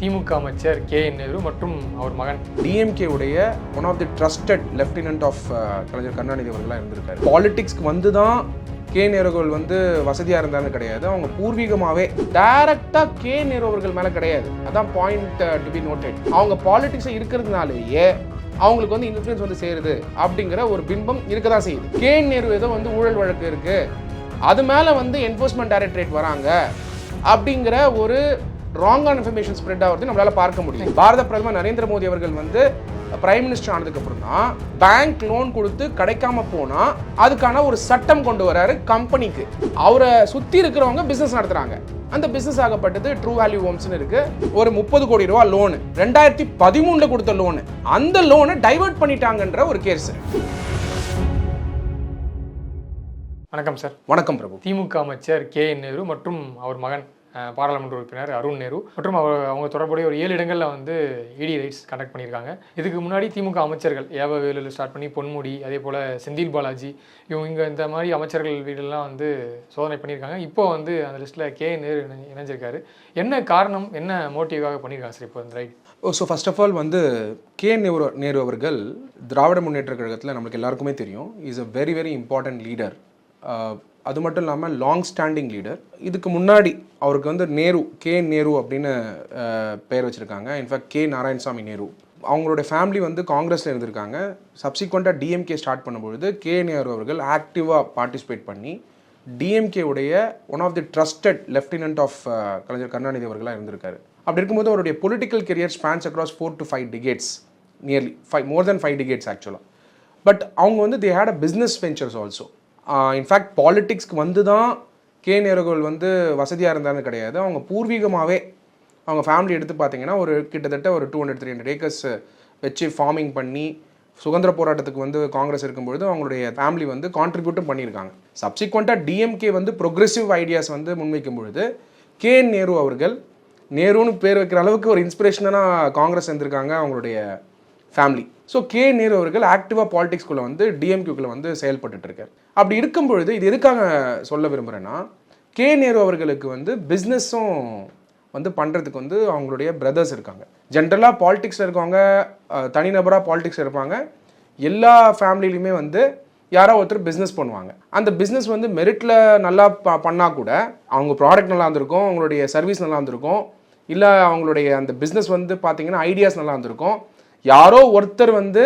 திமுக அமைச்சர் K N Nehru மற்றும் அவர் மகன். டிஎம்கே உடைய one of the trusted lieutenant of Kalaignar Karunanidhi அவர்களாக இருந்திருக்காரு. பாலிடிக்ஸ்க்கு வந்து தான் கே நேருகள் வந்து வசதியாக இருந்தாலும் கிடையாது. அவங்க பூர்வீகமாகவே டைரக்டாக கே நேரு அவர்கள் மேலே கிடையாது. அதான் பாயிண்ட் டு பி நோட்டட் அவங்க பாலிடிக்ஸை இருக்கிறதுனாலேயே அவங்களுக்கு வந்து இன்ஃப்ளூயன்ஸ் வந்து சேருது அப்படிங்கிற ஒரு பிம்பம் இருக்க தான் செய்யுது. கே நேரு ஏதோ வந்து ஊழல் வழக்கு இருக்குது அது மேலே வந்து என்ஃபோர்ஸ்மெண்ட் டைரக்டரேட் வராங்க அப்படிங்கிற ஒரு ராங்கான இன்ஃபர்மேஷன் ஸ்ப்ரெட் ஆகிறது நம்மளால பார்க்க முடியும். பாரத பிரதமர் நரேந்திர மோடி அவர்கள் வந்து பிரைம் மினிஸ்டர் ஆனதுக்கு அப்புறம் தான் பேங்க் லோன் கொடுத்து கிடைக்காம போனா அதுக்கான ஒரு சட்டம் கொண்டு வராரு கம்பெனிக்கு அவரை சுத்தி இருக்கிறவங்க பிசினஸ் நடத்துறாங்க. அந்த பிசினஸ் ஆகப்பட்டது ட்ரூ வேல்யூ ஹோம்ஸ்னு இருக்கு. ஒரு முப்பது கோடி ரூபா லோனு ரெண்டாயிரத்தி பதிமூணுல கொடுத்த லோனு அந்த லோனை டைவர்ட் பண்ணிட்டாங்கன்ற ஒரு கேஸ் வணக்கம் சார் வணக்கம் பிரபு. திமுக அமைச்சர் கே என் நேரு மற்றும் அவர் மகன் பாராளுமன்ற உறுப்பினர் அருண் நேரு மற்றும் அவர் அவங்க தொடர்புடைய ஒரு ஏழு இடங்களில் வந்து இடி ரைட்ஸ் கண்டக்ட் பண்ணியிருக்காங்க. இதுக்கு முன்னாடி திமுக அமைச்சர்கள் ஏவ வேலுல ஸ்டார்ட் பண்ணி பொன்முடி அதே போல் செந்தில் பாலாஜி இவங்க இந்த மாதிரி அமைச்சர்கள் வீடெல்லாம் வந்து சோதனை பண்ணியிருக்காங்க. இப்போ வந்து அந்த லிஸ்ட்டில் கே நேரு இணை- இணைஞ்சிருக்காரு. என்ன காரணம் என்ன மோட்டிவாக பண்ணியிருக்காங்க சார் இப்போ இந்த right so first of all வந்து கே நேரு நேரு அவர்கள் திராவிட முன்னேற்ற கழகத்தில் நம்மளுக்கு எல்லாருக்குமே தெரியும். Is a very very important leader அது மட்டும் இல்லாமல் லாங் ஸ்டாண்டிங் லீடர் இதுக்கு முன்னாடி அவருக்கு வந்து நேரு கே நேரு அப்படின்னு பேர் பெயர் வச்சுருக்காங்க. In fact K Narayanasamy Nehru. அவங்களுடைய ஃபேமிலி வந்து காங்கிரஸில் இருந்திருக்காங்க. சப்சிக்வெண்ட்டாக டிஎம்கே ஸ்டார்ட் பண்ணும்பொழுது கே நேரு அவர்கள் ஆக்டிவாக பார்ட்டிசிபேட் பண்ணி டிஎம்கே உடைய one of the trusted lieutenant of Kalaignar Karunanidhi அவர்களாக இருந்திருக்காரு. அப்படி இருக்கும்போது அவருடைய political career spans across four to five decades nearly five more than five decades ஆக்சுவலாக பட் அவங்க வந்து they had a business ventures also in fact பாலிட்டிக்ஸ்க்கு வந்து தான் கே. நேருகள் வந்து வசதியாக இருந்தாலும் கிடையாது. அவங்க பூர்வீகமாகவே அவங்க ஃபேமிலி எடுத்து பார்த்தீங்கன்னா ஒரு கிட்டத்தட்ட ஒரு two hundred three hundred acres வச்சு ஃபார்மிங் பண்ணி சுதந்திர போராட்டத்துக்கு வந்து காங்கிரஸ் இருக்கும்பொழுது அவங்களுடைய ஃபேமிலி வந்து கான்ட்ரிபியூட்டும் பண்ணியிருக்காங்க. சப்சிக்வெண்ட்டாக டிஎம்கே வந்து ப்ரொக்ரெசிவ் ஐடியாஸ் வந்து முன்வைக்கும் பொழுது கே. நேரு அவர்கள் நேருன்னு பேர் வைக்கிற அளவுக்கு ஒரு இன்ஸ்பிரேஷனாக காங்கிரஸ் வந்திருக்காங்க அவங்களுடைய ஃபேமிலி ஸோ கே நேரு அவர்கள் ஆக்டிவாக பாலிடிக்ஸ்குள்ளே வந்து டிஎம்கியூக்குள்ளே வந்து செயல்பட்டுட்டு இருக்கார். அப்படி இருக்கும் பொழுது இது எதுக்காக சொல்ல விரும்புகிறேன்னா கே நேரு அவர்களுக்கு வந்து பிஸ்னஸும் வந்து பண்ணுறதுக்கு வந்து அவங்களுடைய பிரதர்ஸ் இருக்காங்க. ஜென்ரலாக பாலிடிக்ஸில் இருக்கவங்க தனிநபராக பாலிடிக்ஸ் இருப்பாங்க. எல்லா ஃபேமிலியிலையுமே வந்து யாரோ ஒருத்தர் பிஸ்னஸ் பண்ணுவாங்க. அந்த பிஸ்னஸ் வந்து மெரிட்டில் நல்லா ப பண்ணால் கூட அவங்க ப்ராடக்ட் நல்லா இருந்திருக்கும் அவங்களுடைய சர்வீஸ் நல்லா இருந்திருக்கும். இல்லை அவங்களுடைய அந்த பிஸ்னஸ் வந்து பார்த்தீங்கன்னா ஐடியாஸ் நல்லா இருந்திருக்கும். யாரோ ஒருத்தர் வந்து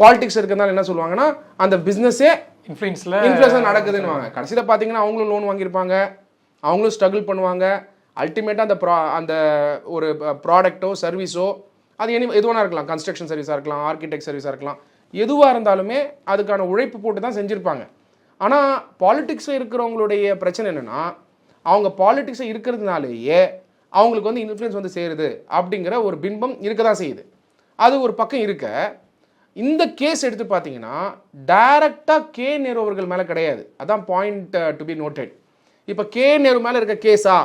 பாலிடிக்ஸ் இருக்கிறதுனால என்ன சொல்லுவாங்கன்னா அந்த பிஸ்னஸே இன்ஃப்ளூயன்ஸில் இன்ஃப்ளேஷன் நடக்குதுன்னுவாங்க. கடைசியில் பார்த்தீங்கன்னா அவங்களும் லோன் வாங்கியிருப்பாங்க. அவங்களும் ஸ்ட்ரகிள் பண்ணுவாங்க. அல்டிமேட்டாக அந்த ப்ரா அந்த ஒரு ப்ராடக்ட்டோ சர்வீஸோ அது எனி எதுவானா இருக்கலாம். கன்ஸ்ட்ரக்ஷன் சர்வீஸாக இருக்கலாம் ஆர்கிடெக்ட் சர்வீஸாக இருக்கலாம். எதுவாக இருந்தாலுமே அதுக்கான உழைப்பு போட்டு தான் செஞ்சுருப்பாங்க ஆனால் பாலிடிக்ஸில் இருக்கிறவங்களுடைய பிரச்சனை என்னென்னா அவங்க பாலிடிக்ஸை இருக்கிறதுனாலேயே அவங்களுக்கு வந்து இன்ஃப்ளூயன்ஸ் வந்து சேருது அப்படிங்கிற ஒரு பிம்பம் இருக்க தான் செய்யுது. அது ஒரு பக்கம் இருக்க. இந்த கேஸ் எடுத்து பார்த்தீங்கன்னா டைரக்டாக கே நேரு அவர்கள் மேலே கிடையாது. அதான் பாயிண்ட் டு பி நோட்டட் இப்போ கே நேரு மேலே இருக்க கேஸா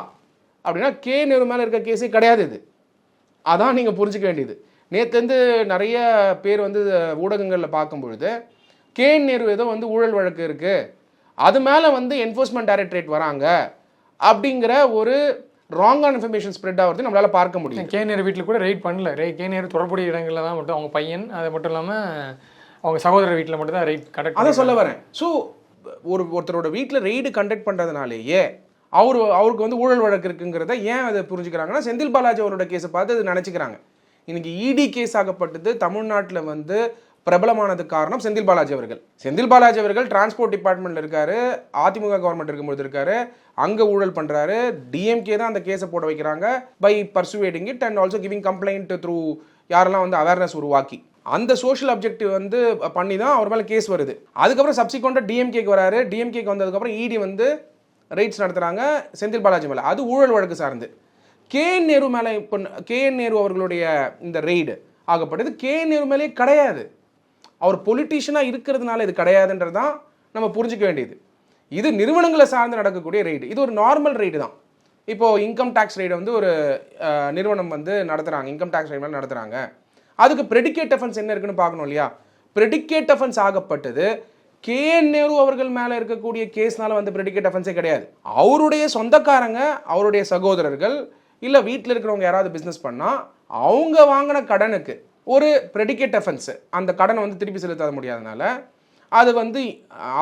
அப்படின்னா கே நேரு மேலே இருக்க கேஸே கிடையாது இது. அதான் நீங்கள் புரிஞ்சிக்க வேண்டியது. நேற்றுலேருந்து நிறைய பேர் வந்து ஊடகங்களில் பார்க்கும் பொழுது கே நேரு ஏதோ வந்து ஊழல் வழக்கு இருக்குது அது மேலே வந்து என்ஃபோர்ஸ்மெண்ட் டைரக்டரேட் வராங்க. அப்படிங்கிற ஒரு ராங்கான இன்ஃபர்மேஷன் ஸ்ப்ரெட் ஆகிறது நம்மளால் பார்க்க முடியும் கே நேரு வீட்டில் கூட ரைட் பண்ணல. ரே கே நேரு தொடர்புடைய இடங்களில் தான் மட்டும் அவங்க பையன் அது மட்டும் இல்லாமல் அவங்க சகோதரர் வீட்டில் மட்டும் தான் ரைட் கண்டக்ட் அதான் சொல்ல வரேன். ஸோ ஒரு ஒருத்தரோட வீட்டில் ரெய்டு கண்டக்ட் பண்ணுறதுனாலேயே அவர் அவருக்கு வந்து ஊழல் வழக்கு இருக்குங்கிறத ஏன் அதை புரிஞ்சுக்கிறாங்கன்னா செந்தில் பாலாஜி அவரோட கேஸை பார்த்து அது நினச்சிக்கிறாங்க. இன்னைக்கு இடி கேஸ் ஆகப்பட்டது தமிழ்நாட்டில் வந்து பிரபலமானது காரணம் செந்தில் பாலாஜி அவர்கள். செந்தில் பாலாஜி அவர்கள் டிரான்ஸ்போர்ட் டிபார்ட்மெண்ட்ல இருக்காரு அதிமுக கவர்மெண்ட் இருக்கும்போது இருக்காரு அங்க ஊழல் பண்றாரு டிஎம்கே தான் அந்த கேஸை போட வைக்கிறாங்க by persuading it and also giving complaint through யாரெல்லாம் வந்து அவேர்னஸ் உருவாக்கி. அந்த சோஷியல் அப்ஜெக்டிவ் வந்து பண்ணி தான் அவர் மேலே கேஸ் வருது. அதுக்கப்புறம் சப்சிக்வெண்ட்டாக டிஎம்கேக்கு வராரு. டிஎம்கேக்கு வந்ததுக்கப்புறம் இடி வந்து ரைட்ஸ் நடத்துகிறாங்க செந்தில் பாலாஜி மேலே. அது ஊழல் வழக்கு சார்ந்து. கே என் நேரு மேலே இப்போ கே என் நேரு அவர்களுடைய இந்த ரெய்டு ஆகப்பட்டது கே என் நேரு மேலே கிடையாது. அவர் பொலிட்டீஷியனாக இருக்கிறதுனால இது கிடையாதுன்றது தான் நம்ம புரிஞ்சுக்க வேண்டியது. இது நிறுவனங்களை சார்ந்து நடக்கக்கூடிய ரெய்டு இது ஒரு நார்மல் ரெய்டு தான். இப்போது இன்கம் டேக்ஸ் ரெய்டை வந்து ஒரு நிறுவனம் வந்து நடத்துகிறாங்க இன்கம் டேக்ஸ் ரெய்டு நடத்துகிறாங்க அதுக்கு ப்ரெடிகேட் அஃபென்ஸ் என்ன இருக்குன்னு பார்க்கணும் இல்லையா? ப்ரெடிகேட் அஃபென்ஸ் ஆகப்பட்டது. கே. என். நேரு அவர்கள் மேலே இருக்கக்கூடிய கேஸ்னால வந்து ப்ரெடிகேட் அஃபென்ஸே கிடையாது. அவருடைய சொந்தக்காரங்க அவருடைய சகோதரர்கள் இல்லை வீட்டில் இருக்கிறவங்க யாராவது பிஸ்னஸ் பண்ணால் அவங்க வாங்கின கடனுக்கு ஒரு ப்ரெடிகேட் அஃபென்ஸு அந்த கடனை வந்து திருப்பி செலுத்த முடியாதனால அது வந்து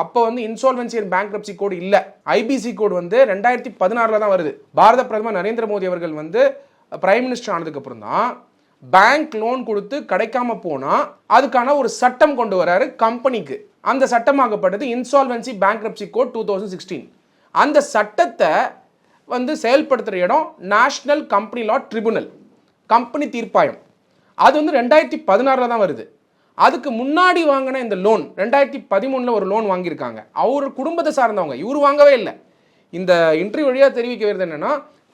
அப்போ வந்து இன்சால்வன்சி அண்ட் பேங்க்ரப்சி கோடு இல்லை. ஐபிசி கோடு வந்து ரெண்டாயிரத்தி பதினாறில் தான் வருது. பாரத பிரதமர் நரேந்திர மோடி அவர்கள் வந்து பிரைம் மினிஸ்டர் ஆனதுக்கப்புறம் தான் பேங்க் லோன் கொடுத்து கிடைக்காம போனால் அதுக்கான ஒரு சட்டம் கொண்டு வராரு கம்பெனிக்கு. அந்த சட்டமாகப்பட்டது insolvency bankruptcy code two thousand sixteen அந்த சட்டத்தை வந்து செயல்படுத்துகிற இடம் national company law tribunal company தீர்ப்பாயம். அது வந்து ரெண்டாயிரத்தி பதினாறில் தான் வருது. அதுக்கு முன்னாடி வாங்கின இந்த லோன் ரெண்டாயிரத்தி பதிமூணில் ஒரு லோன் வாங்கியிருக்காங்க. அவர் குடும்பத்தை சார்ந்தவங்க. இவர் வாங்கவே இல்லை. இந்த இன்டர்வியூ வழியாக தெரிவிக்க வருது என்னன்னா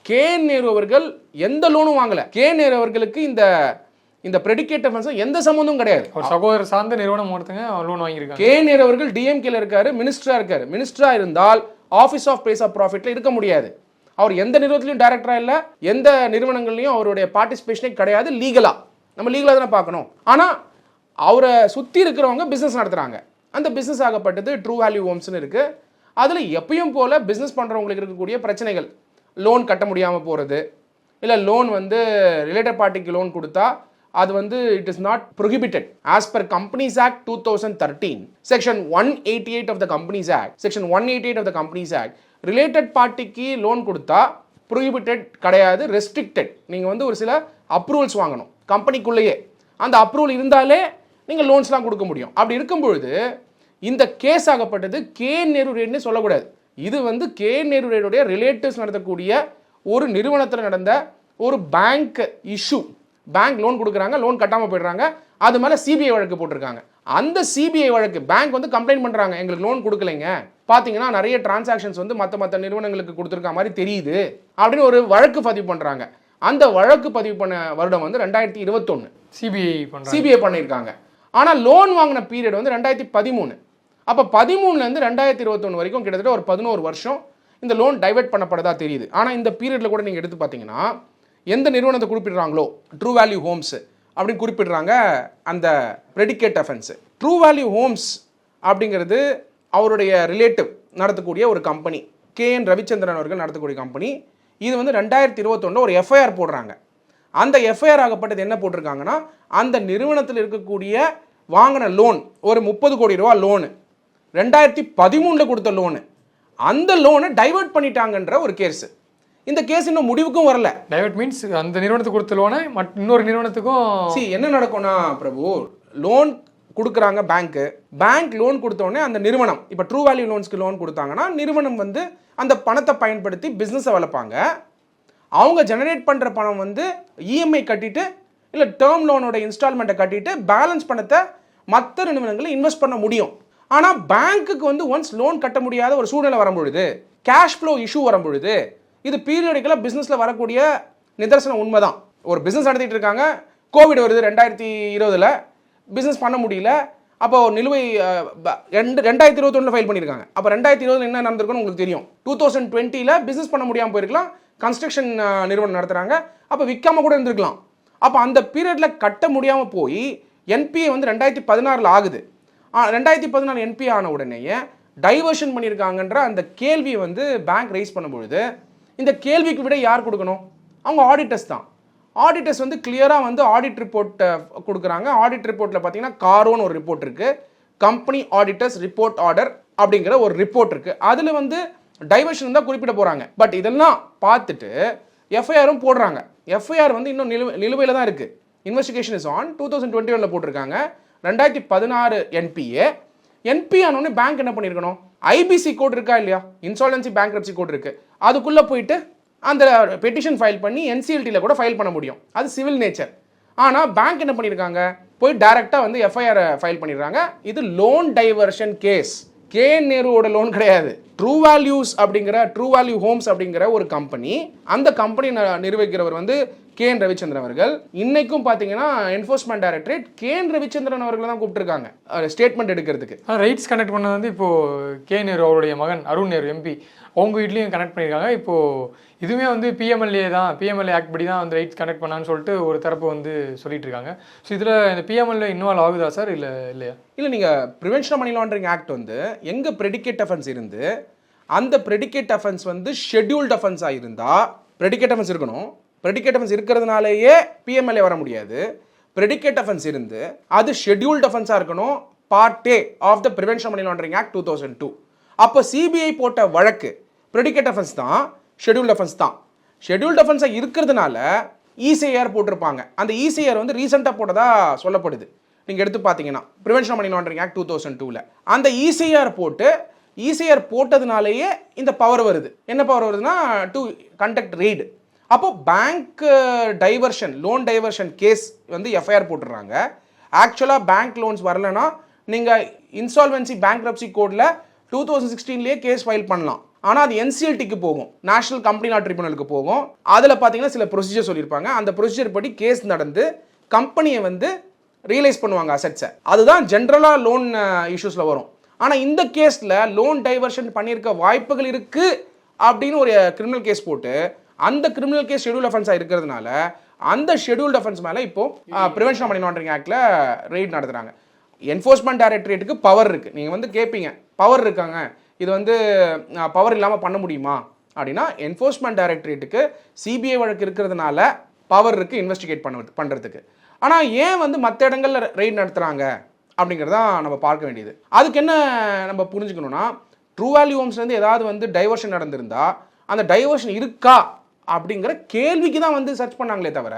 கே நேரு அவர்கள் எந்த லோனும் வாங்கலை. கே நேரு அவர்களுக்கு இந்த இந்த ப்ரெடிகேட் அஃபென்ஸும் எந்த சம்மந்தமும் கிடையாது. ஒரு சகோதரர் சார்ந்த நிறுவனம் ஒருத்தங்க லோன் வாங்கியிருக்காங்க. கே நேரு அவர்கள் டிஎம்கேல இருக்காரு மினிஸ்டரா இருக்காரு. மினிஸ்டரா இருந்தால் ஆஃபீஸ் ஆஃப் பிளேஸ் ஆஃப் ப்ராஃபிட்ல இருக்க முடியாது. அவர் எந்த நிறுவனத்திலையும் டைரக்டரா இல்ல எந்த நிறுவனங்கள்லையும் அவருடைய பார்ட்டிசிபேஷனே கிடையாது லீகலா நம்ம லீகலாக தானே பார்க்கணும். ஆனால் அவரை சுற்றி இருக்கிறவங்க பிஸ்னஸ் நடத்துகிறாங்க அந்த பிஸ்னஸ் ஆகப்பட்டது ட்ரூ வேல்யூ ஹோம்ஸ்னு இருக்குது அதில் எப்பயும் போல் பிஸ்னஸ் பண்ணுறவங்களுக்கு இருக்கக்கூடிய பிரச்சனைகள். லோன் கட்ட முடியாமல் போகிறது இல்லை லோன் வந்து ரிலேட்டட் பார்ட்டிக்கு லோன் கொடுத்தா அது வந்து it is not prohibited as per companies act two thousand thirteen section one eighty eight of the companies act section one eighty eight of the companies act related பார்ட்டிக்கு loan கொடுத்தா prohibited கிடையாது restricted நீங்கள் வந்து ஒரு சில approvals வாங்கணும். கம்பெனிக்குள்ளேயே அந்த approval இருந்தாலே நீங்கள் லோன்ஸ்லாம் கொடுக்க முடியும். அப்படி இருக்கும் பொழுது இந்த கேஸ் ஆகப்பட்டது கே நேரு ரேட்னு சொல்லக்கூடாது. இது வந்து கே நேரு ரேடுடைய ரிலேட்டிவ்ஸ் நடத்தக்கூடிய ஒரு நிறுவனத்தில் நடந்த ஒரு பேங்க் இஷ்யூ பேங்க் லோன் கொடுக்குறாங்க லோன் கட்டாமல் போயிடுறாங்க. அது மேலே சிபிஐ வழக்கு போட்டிருக்காங்க. அந்த சிபிஐ வழக்கு பேங்க் வந்து கம்ப்ளைண்ட் பண்ணுறாங்க எங்களுக்கு லோன் கொடுக்கலைங்க. பார்த்தீங்கன்னா நிறைய டிரான்சாக்ஷன்ஸ் வந்து மற்ற மற்ற நிறுவனங்களுக்கு கொடுத்துருக்க மாதிரி தெரியுது அப்படின்னு ஒரு வழக்கு பதிவு பண்ணுறாங்க அந்த வழக்கு பதிவு பண்ண வருடம் வந்து ரெண்டாயிரத்தி இருபத்தொன்று சிபிஐ சிபிஐ பண்ணியிருக்காங்க. ஆனால் லோன் வாங்கின பீரியட் வந்து ரெண்டாயிரத்தி பதிமூணு. அப்போ பதிமூணுலேருந்து ரெண்டாயிரத்தி இருபத்தொன்று வரைக்கும் கிட்டத்தட்ட ஒரு பதினோரு வருஷம் இந்த லோன் டைவர்ட் பண்ணப்படுறதா தெரியுது. ஆனால் இந்த பீரியடில் கூட நீங்கள் எடுத்து பார்த்தீங்கன்னா எந்த நிறுவனத்தை குறிப்பிடுறாங்களோ ட்ரூ வேல்யூ ஹோம்ஸ் அப்படின்னு குறிப்பிடுறாங்க அந்த predicate offence true value homes அப்படிங்கிறது அவருடைய ரிலேட்டிவ் நடத்தக்கூடிய ஒரு கம்பெனி கேஎன் ரவிச்சந்திரன் அவர்கள் நடத்தக்கூடிய கம்பெனி இது வந்து ரெண்டாயிரத்தி இருபத்தொன்னில் ஒரு எஃப்ஐஆர் போடுறாங்க. அந்த எஃப்ஐஆர் ஆகப்பட்டது என்ன போட்டிருக்காங்கன்னா அந்த நிறுவனத்தில் இருக்கக்கூடிய வாங்கின லோன் ஒரு முப்பது கோடி ரூபா லோனு ரெண்டாயிரத்தி பதிமூணில் கொடுத்த லோனு அந்த லோனை டைவர்ட் பண்ணிட்டாங்கன்ற ஒரு கேஸ் இந்த கேஸ் இன்னும் முடிவுக்கும் வரல. டைவர்ட் மீன்ஸ் அந்த நிறுவனத்துக்கு கொடுத்த லோனை மட் இன்னொரு நிறுவனத்துக்கும் சி என்ன நடக்கும்னா பிரபு லோன் கொடுக்குறாங்க பேங்க்கு பேங்க் லோன் கொடுத்தோடனே அந்த நிறுவனம் இப்போ ட்ரூ வேல்யூ லோன்ஸ்க்கு லோன் கொடுத்தாங்கன்னா நிறுவனம் வந்து அந்த பணத்தை பயன்படுத்தி பிஸ்னஸை வளர்ப்பாங்க. அவங்க ஜெனரேட் பண்ணுற பணம் வந்து இஎம்ஐ கட்டிட்டு இல்லை டேர்ம் லோனோட இன்ஸ்டால்மெண்ட்டை கட்டிட்டு பேலன்ஸ் பணத்தை மற்ற நிறுவனங்களில் இன்வெஸ்ட் பண்ண முடியும். ஆனால் பேங்க்குக்கு வந்து ஒன்ஸ் லோன் கட்ட முடியாத ஒரு சூழ்நிலை வரும்பொழுது கேஷ் ஃப்ளோ இஷ்யூ வரும்பொழுது இது பீரியடிக்கலாக பிஸ்னஸில் வரக்கூடிய நிதர்சனம் உண்மை தான் ஒரு பிஸ்னஸ் நடத்திட்டு இருக்காங்க கோவிட் வருது ரெண்டாயிரத்தி இருபதில் பிஸ்னஸ் பண்ண முடியல அப்போ நிலுவை ரெண்டு ரெண்டாயிரத்தி இருபத்தொன்னில் ஃபைல் பண்ணியிருக்காங்க அப்போ ரெண்டாயிரத்தி இருபதுல என்ன நடந்திருக்குன்னு உங்களுக்கு தெரியும். டூ தௌசண்ட் டுவெண்ட்டியில் பிஸ்னஸ் பண்ண முடியாமல் போயிருக்கலாம். கன்ஸ்ட்ரக்ஷன் நிறுவனம் நடத்துகிறாங்க அப்போ விற்காம கூட இருந்திருக்கலாம். அப்போ அந்த பீரியடில் கட்ட முடியாமல் போய் என்பிஏ வந்து ரெண்டாயிரத்தி பதினாறில் ஆகுது. ரெண்டாயிரத்தி பதினாலு என்பிஏ ஆன உடனேயே டைவர்ஷன் பண்ணியிருக்காங்கன்ற அந்த கேள்வியை வந்து பேங்க் ரைஸ் பண்ணும்பொழுது இந்த கேள்விக்கு விட யார் கொடுக்கணும்? அவங்க ஆடிட்டர்ஸ் தான். ஆடிட்டர்ஸ் வந்து கிளியராக வந்து ஆடிட் ரிப்போர்ட்டை கொடுக்குறாங்க. ஆடிட் ரிப்போர்ட்டில் பார்த்தீங்கன்னா காரோன்னு ஒரு ரிப்போர்ட் இருக்குது கம்பெனி ஆடிட்டர்ஸ் ரிப்போர்ட் ஆர்டர் அப்படிங்கிற ஒரு ரிப்போர்ட் இருக்குது அதில் வந்து டைவர்ஷன் தான் குறிப்பிட போகிறாங்க பட் இதெல்லாம் பார்த்துட்டு எஃப்ஐஆரும் போடுறாங்க. எஃப்ஐஆர் வந்து இன்னும் நிலுவை நிலுவையில் தான் இருக்குது investigation is on two thousand twenty ஒனில் போட்டிருக்காங்க. ரெண்டாயிரத்தி பதினாறு என்பிஏ என்பிஆனோடனே பேங்க் என்ன பண்ணியிருக்கணும்? ஐபிசி கோட் இருக்கா இல்லையா? இன்சால்வன்சி பேங்க்ரப்சி கோட் இருக்குது அதுக்குள்ளே போயிட்டு அந்த பெட்டிஷன் ஃபைல் பண்ணி என்சிஎல்டியில் கூட ஃபைல் பண்ண முடியும். அது சிவில் நேச்சர் ஆனால் பேங்க் என்ன பண்ணியிருக்காங்க போய் டைரெக்டாக வந்து எஃப்ஐஆர் ஃபைல் பண்ணிடுறாங்க. இது லோன் டைவர்ஷன் கேஸ் கே நேருவோட லோன் கிடையாது. ட்ரூ வேல்யூஸ் அப்படிங்கிற ட்ரூ வேல்யூ ஹோம்ஸ் அப்படிங்கிற ஒரு கம்பெனி அந்த கம்பெனி நிர்வகிக்கிறவர் வந்து கே என் ரவிச்சந்திரன் அவர்கள். இன்னைக்கும் பார்த்தீங்கன்னா enforcement directorate K N Ravichandran அவர்களை தான் கூப்பிட்டுருக்காங்க. ஸ்டேட்மெண்ட் எடுக்கிறதுக்கு. ரைட்ஸ் கனெக்ட் பண்ணது வந்து இப்போ கே நேரு அவருடைய மகன் அருண் நேரு எம்பி அவங்க வீட்லேயும் கனெக்ட் பண்ணியிருக்காங்க. இப்போ இதுவுமே வந்து பிஎம்எல்ஏ தான். பிஎம்எல்ஏ ஆக்ட் படி தான் வந்து ரைட்ஸ் கனெக்ட் பண்ணான்னு சொல்லிட்டு ஒரு தரப்பு வந்து சொல்லிட்டு இருக்காங்க ஸோ இதில் இந்த பிஎம்எல்ஏ இன்வால்வ் ஆகுதா சார் இல்லை இல்லையா? இல்லை நீங்கள் ப்ரிவென்ஷன் மணி லாண்டரிங் ஆக்ட் வந்து எங்கே ப்ரெடிகேட் அஃபென்ஸ் இருந்து அந்த ப்ரெடிகேட் அஃபென்ஸ் வந்து ஷெட்யூல்ட் அஃபென்ஸாக இருந்தால் ப்ரெடிகேட் அஃபென்ஸ் இருக்கணும். ப்ரெடிகேட் அஃபென்ஸ் இருக்கிறதுனாலேயே பிஎம்எல்ஏ வர முடியாது. ப்ரெடிகேட் அஃபென்ஸ் இருந்து அது ஷெட்யூல்ட் அஃபென்ஸாக இருக்கணும். Part A of the prevention money laundering act two thousand two அப்போ சிபிஐ போட்ட வழக்கு ப்ரெடிகேட் அஃபென்ஸ் தான் ஷெட்யூல்ட் அஃபென்ஸ் தான். ஷெட்யூல்ட் அஃபென்ஸாக இருக்கிறதுனால இசிஐஆர் போட்டிருப்பாங்க. அந்த இசிஐஆர் வந்து ரீசெண்டாக போட்டதாக சொல்லப்படுது. நீங்கள் எடுத்து பார்த்தீங்கன்னா prevention money laundering act two thousand டூவில் அந்த இசிஐஆர் போட்டு இசிஆர் போட்டதுனாலேயே இந்த பவர் வருது. என்ன பவர் வருதுன்னா டு கண்டக்ட் ரெய்டு அப்போ bank diversion loan diversion case வந்து எஃப்ஐஆர் போட்டுடுறாங்க ஆக்சுவலாக பேங்க் லோன்ஸ் வரலனா நீங்கள் இன்சால்வென்சி பேங்க்ரப்சி கோடில் டூ தௌசண்ட் சிக்ஸ்டீன்லேயே கேஸ் ஃபைல் பண்ணலாம். ஆனால் அது என்சிஎல்டிக்கு போகும். நேஷனல் கம்பெனி லா ட்ரிபியூனலுக்கு போகும். அதில் பார்த்தீங்கன்னா சில ப்ரொசீஜர் சொல்லியிருப்பாங்க. அந்த ப்ரொசீஜர் படி கேஸ் நடந்து கம்பெனியை வந்து ரியலைஸ் பண்ணுவாங்க அசெட்ஸை அதுதான் ஜென்ரலாக லோன் இஷ்யூஸில் வரும். ஆனால் இந்த கேஸில் லோன் டைவர்ஷன் பண்ணியிருக்க வாய்ப்புகள் இருக்குது அப்படின்னு ஒரு கிரிமினல் கேஸ் போட்டு அந்த கிரிமினல் கேஸ் ஷெடியூல் அஃபென்ஸாக இருக்கிறதுனால அந்த ஷெடியூல்ட் அஃபென்ஸ் மேலே இப்போ ப்ரிவென்ஷன் மணி லாண்டரிங் ஆக்டில் ரெய்ட் நடத்துகிறாங்க என்ஃபோர்ஸ்மெண்ட் டைரக்டரேட்டுக்கு பவர் இருக்குது நீங்கள் வந்து கேட்பீங்க பவர் இருக்காங்க. இது வந்து பவர் இல்லாமல் பண்ண முடியுமா? அப்படின்னா என்ஃபோர்ஸ்மெண்ட் டைரக்டரேட்டுக்கு சிபிஐ வழக்கு இருக்கிறதுனால பவர் இருக்குது இன்வெஸ்டிகேட் பண்ண பண்ணுறதுக்கு ஆனால் ஏன் வந்து மற்ற இடங்களில் ரெய்ட் நடத்துகிறாங்க அப்படிங்கிறதான் நம்ம பார்க்க வேண்டியது. அதுக்கு என்ன நம்ம புரிஞ்சுக்கணும்னா ட்ரூ வேல்யூ ஹோம்ஸ்லேருந்து ஏதாவது வந்து டைவர்ஷன் நடந்திருந்தா அந்த டைவர்ஷன் இருக்கா? அப்படிங்கிற கேள்விக்கு தான் வந்து சர்ச் பண்ணாங்களே தவிர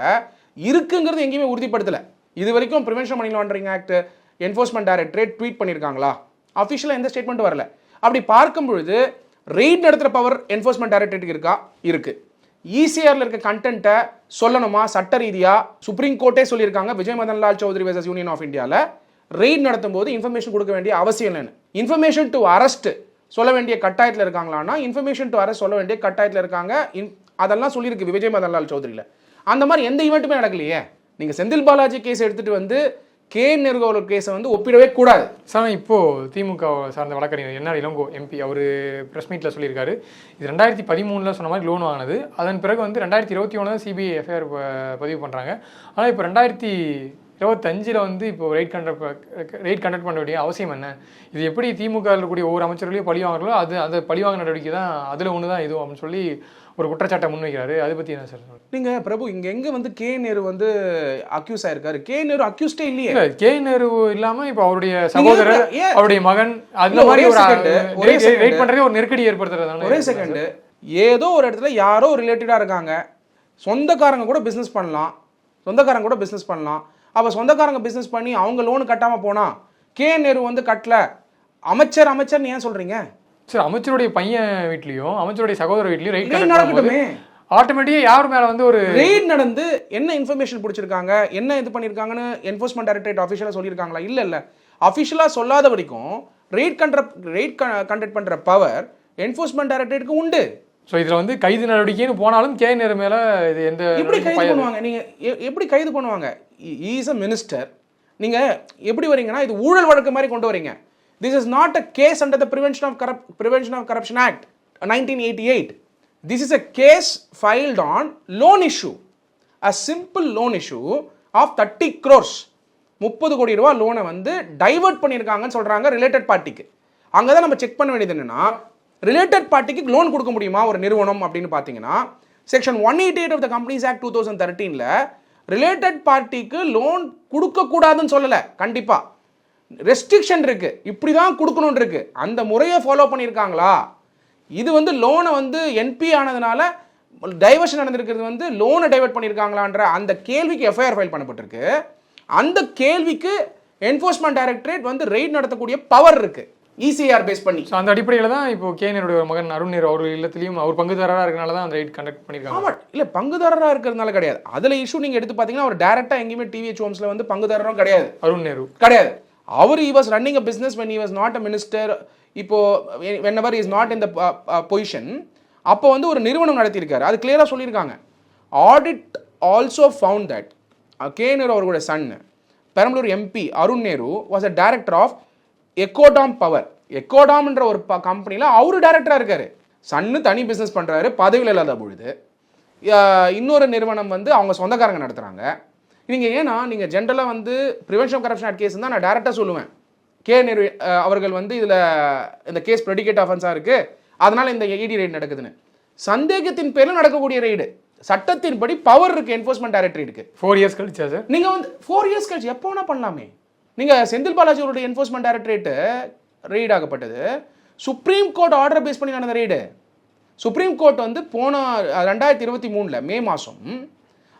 இருக்குங்கிறது எங்கேயுமே உறுதிப்படுத்தலை. இது வரைக்கும் prevention money laundering act enforcement directorate tweet பண்ணியிருக்காங்களா? அஃபிஷியலாக எந்த ஸ்டேட்மெண்ட்டும் வரல. அப்படி பார்க்கும் பொழுது ரெய்ட் நடத்துகிற பவர் என்ஃபோர்ஸ்மெண்ட் டைரக்டரேட்டுக்கு இருக்கா. இருக்குது ஈசிஆரில் இருக்க கண்டென்ட்டை சொல்லணுமா? சட்ட ரீதியாக சுப்ரீம் கோர்ட்டே சொல்லியிருக்காங்க Vijay Madanlal Choudhary versus union of இந்தியாவில் ரெய்ட் நடத்தும் போது இன்ஃபர்மேஷன் கொடுக்க வேண்டிய அவசியம் இல்லைன்னு. இன்ஃபர்மேஷன் டு அரெஸ்ட் சொல்ல வேண்டிய கட்டாயத்தில் இருக்காங்களான்னா இன்ஃபர்மேஷன் டு அரெஸ்ட் சொல்ல வேண்டிய கட்டாயத்தில் இருக்காங்க. இன் அதெல்லாம் சொல்லியிருக்கு விஜய் மதன்லால் சௌத்ரியில். அந்த மாதிரி எந்த ஈவெண்ட்டுமே நடக்கலையே. நீங்கள் செந்தில் பாலாஜி கேஸ் எடுத்துகிட்டு வந்து கே நெருகோலர் கேஸை வந்து ஒப்பிடவே கூடாது. சார் இப்போது திமுக சார்ந்த வழக்கறிஞர் என்ன இளங்கோ எம்பி அவர் ப்ரெஸ் மீட்டில் சொல்லியிருக்காரு. இது ரெண்டாயிரத்தி பதிமூணில் சொன்ன மாதிரி லோன் வாங்கினது. அதன் பிறகு வந்து ரெண்டாயிரத்தி இருபத்தி ஒன்று சிபிஐ எஃப்ஐஆர் பதிவு பண்ணுறாங்க ஆனால் இப்போ ரெண்டாயிரத்தி இருபத்தஞ்சில் வந்து இப்போ ரைட் கண்டக்ட் ரைட் கண்டக்ட் பண்ண வேண்டிய அவசியம் என்ன? இது எப்படி திமுக இருக்கக்கூடிய ஒவ்வொரு அமைச்சர்களையும் பழி வாங்குறோ அது அந்த பழிவாங்க நடவடிக்கை தான் அதில் ஒன்று தான் இதுவும் அப்படின்னு சொல்லி ஒரு குற்றச்சாட்டை முன்வைக்கிறாரு. அதை பற்றி என்ன சார் நீங்கள் பிரபு இங்கே எங்கே வந்து கே நேரு வந்து அக்யூஸ் ஆயிருக்காரு? கே நேரு அக்யூஸ்டே இல்லையே. இல்ல கே நேரு இல்லாம இப்ப அவருடைய சகோதரர் அவருடைய மகன் அந்த மாதிரி ஒரே. வெயிட் பண்றதே ஒரு நெருக்கடி ஏற்படுத்துறது ஒரே செகண்ட் ஏதோ ஒரு இடத்துல யாரோ ரிலேட்டடாக இருக்காங்க. சொந்தக்காரங்க கூட பிஸ்னஸ் பண்ணலாம். சொந்தக்காரங்க கூட பிஸ்னஸ் பண்ணலாம். அப்போ சொந்தக்காரங்க பிஸ்னஸ் பண்ணி அவங்க லோனு கட்டாமல் போனா கே நேரு வந்து கட்டல. அமைச்சர் அமைச்சர்னு ஏன் சொல்றீங்க? சரி அமைச்சருடைய பையன் வீட்லயும் அமைச்சருடைய சகோதரர் வீட்லயும் ரைட் நடக்கட்டுமே. ஆட்டோமேட்டிக்கா யார் மேல வந்து ஒரு ரெய்ட் நடந்து என்ன இன்ஃபர்மேஷன் பிடிச்சிருக்காங்க என்ன இது பண்ணியிருக்காங்கன்னு என்ஃபோர்ஸ்மெண்ட் டைரக்டரேட் அஃபிஷியலாக சொல்லியிருக்காங்களா? இல்லை இல்லை. அஃபிஷியலாக சொல்லாத வரைக்கும் ரெய்ட் கண்ட்ர ரெய்ட் கண்டக்ட் பண்ணுற பவர் என்ஃபோர்ஸ்மெண்ட் டைரக்டரேட்டுக்கு உண்டு. சோ இதுல வந்து கைது நடவடிக்கைன்னு போனாலும் கே நேரு மேல இது எந்த எப்படி கைது. பண்ணுவாங்க. நீங்க எ- எப்படி கைது பண்ணுவாங்க? இஸ் அ மினிஸ்டர் நீங்க எப்படி வரீங்கன்னா இது ஊழல் வழக்கு மாதிரி கொண்டு வரீங்க. This is not a case under the prevention of corrupt prevention of corruption act nineteen eighty eight this is a case filed on loan issue a simple loan issue of thirty crores முப்பது கோடி ரூபா லோனை வந்து divert பண்ணியிருக்காங்கன்னு சொல்கிறாங்க related பார்ட்டிக்கு அங்கே தான் நம்ம செக் பண்ண வேண்டியது என்னென்னா ரிலேட்டட் பார்ட்டிக்கு லோன் கொடுக்க முடியுமா? ஒரு நிறுவனம் அப்படின்னு பார்த்தீங்கன்னா section one eighty eight of the companies act two thousand தேர்ட்டீனில் related பார்ட்டிக்கு லோன் கொடுக்கக்கூடாதுன்னு சொல்லலை கண்டிப்பாக ரெஸ்ட்ரிக்ஷன் இருக்கு. இப்படி தான் கொடுக்கணும்னு இருக்கு. அந்த முறையை ஃபாலோ பண்ணியிருக்காங்களா? இது வந்து லோனை வந்து என்பி ஆனதுனால டைவர்ஷன் நடந்திருக்கிறது வந்து லோனை டைவர்ட் பண்ணியிருக்காங்களான்ற அந்த கேள்விக்கு எஃப்ஐஆர் ஃபைல் பண்ணப்பட்டிருக்கு. அந்த கேள்விக்கு என்ஃபோர்ஸ்மெண்ட் டைரக்டரேட் வந்து ரெய்ட் நடத்தக்கூடிய பவர் இருக்கு. E இசிஆர் பேஸ் பண்ணி. So, அந்த அடிப்படையில தான் இப்போ கே நேருடைய மகன் அருண் நேரு அவர் இல்லத்திலையும் அவர் பங்குதாரரா இருக்கனால தான் அந்த ரைட் கண்டக்ட் பண்ணிருக்காங்க ஆமா. இல்ல பங்குதாரரா இருக்கிறதுனால கிடையாது. அதுல இஷ்யூ நீங்க எடுத்து பாத்தீங்கன்னா அவர் டைரக்டா எங்கேயுமே டிவிஹெச் ஹோம்ஸ்ல வந்து பங்குதாரரும் கிடையாது. அருண் நேரு கிடையாது. அவர் he was running a business when he was not a minister இப்போது வென் எவர் இஸ் நாட் இந்த பொசிஷன் அப்போ வந்து ஒரு நிறுவனம் நடத்தியிருக்காரு. அது கிளியராக சொல்லியிருக்காங்க. Audit also found that K Nehru அவர்களுடைய son Perambalur MP Arun Nehru was a director of எக்கோடாம் power எக்கோடாம்ன்ற ஒரு கம்பெனியில் அவரு டைரக்டராக இருக்கார். சன்னு தனி பிஸ்னஸ் பண்ணுறாரு பதவியில் இல்லாத பொழுது. இன்னொரு நிறுவனம் வந்து அவங்க சொந்தக்காரங்க நடத்துகிறாங்க நீங்கள் ஏன்னா நீங்கள் ஜென்ரலாக வந்து ப்ரிவென்ஷன் கரப்ஷன் ஆக்ட் கேஸ் தான் நான் டேரெக்டாக சொல்லுவேன். கே நேரு அவர்கள் வந்து இதில் இந்த கேஸ் ப்ரெடிகேட் ஆஃபென்ஸாக இருக்குது அதனால் இந்த இடி ரைடு நடக்குதுன்னு. சந்தேகத்தின் பேரில் நடக்கக்கூடிய ரைடு சட்டத்தின்படி பவர் இருக்கு என்ஃபோர்ஸ்மெண்ட் டைரக்டரேட்டுக்கு ஃபோர் இயர்ஸ் கழிச்சா சார் நீங்க வந்து ஃபோர் இயர்ஸ் கழிச்சு எப்போ வேணா பண்ணலாமே. நீங்க செந்தில் பாலாஜி அவருடைய என்ஃபோர்ஸ்மெண்ட் டைரக்டரேட் ரெய்ட் ஆகப்பட்டது. சுப்ரீம் கோர்ட் ஆர்டர் பேஸ் பண்ணி நடந்த ரெய்டு சுப்ரீம் கோர்ட் வந்து போன ரெண்டாயிரத்தி இருபத்தி மூணுல மே மாசம்